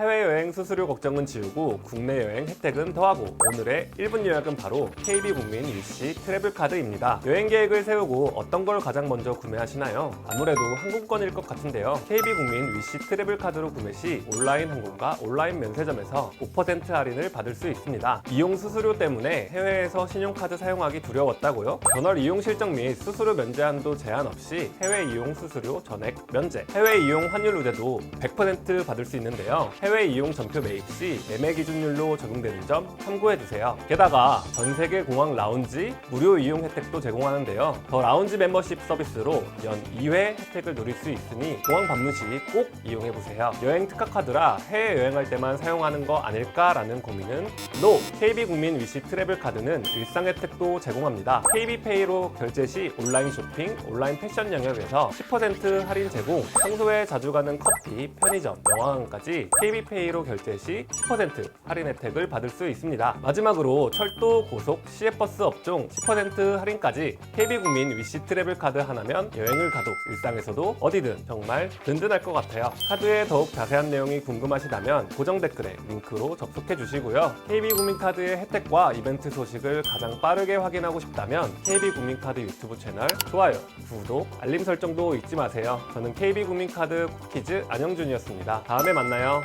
해외 여행 수수료 걱정은 지우고 국내 여행 혜택은 더하고 오늘의 1분 요약은 바로 KB국민 일시 트래블 카드입니다. 여행 계획을 세우고 어떤 걸 가장 먼저 구매하시나요? 아무래도 항공권일 것 같은데요. KB국민 위시 트래블 카드로 구매 시 온라인 항공과 온라인 면세점에서 5% 할인을 받을 수 있습니다. 이용 수수료 때문에 해외에서 신용카드 사용하기 두려웠다고요? 전월 이용 실적 및 수수료 면제 한도 제한 없이 해외 이용 수수료 전액 면제, 해외 이용 환율 우대도 100% 받을 수 있는데요. 해외 이용 전표 매입 시 매매 기준율로 적용되는 점 참고해 주세요. 게다가 전 세계 공항 라운지 무료 이용 혜택도 제공하는데요. 더 라운지 멤버십 서비스로 연 2회 혜택을 누릴 수 있으니 공항 방문 시 꼭 이용해 보세요. 여행 특가 카드라 해외 여행할 때만 사용하는 거 아닐까라는 고민은 NO! KB 국민 위시 트래블 카드는 일상 혜택도 제공합니다. KB페이로 결제 시 온라인 쇼핑, 온라인 패션 영역에서 10% 할인 제공, 평소에 자주 가는 커피, 편의점, 영화관까지 KB페이로 결제 시 10% 할인 혜택을 받을 수 있습니다. 마지막으로 철도, 고속, 시외버스 업종 10% 할인까지 KB국민 위시 트래블 카드 하나면 여행을 가도 일상에서도 어디든 정말 든든할 것 같아요. 카드에 더욱 자세한 내용이 궁금하시다면 고정 댓글에 링크로 접속해 주시고요. KB국민 카드의 혜택과 이벤트 소식을 가장 빠르게 확인하고 싶다면 KB국민카드 유튜브 채널 좋아요, 구독, 알림 설정도 잊지 마세요. 저는 KB국민카드 쿠키즈 안영준이었습니다. 다음에 만나요.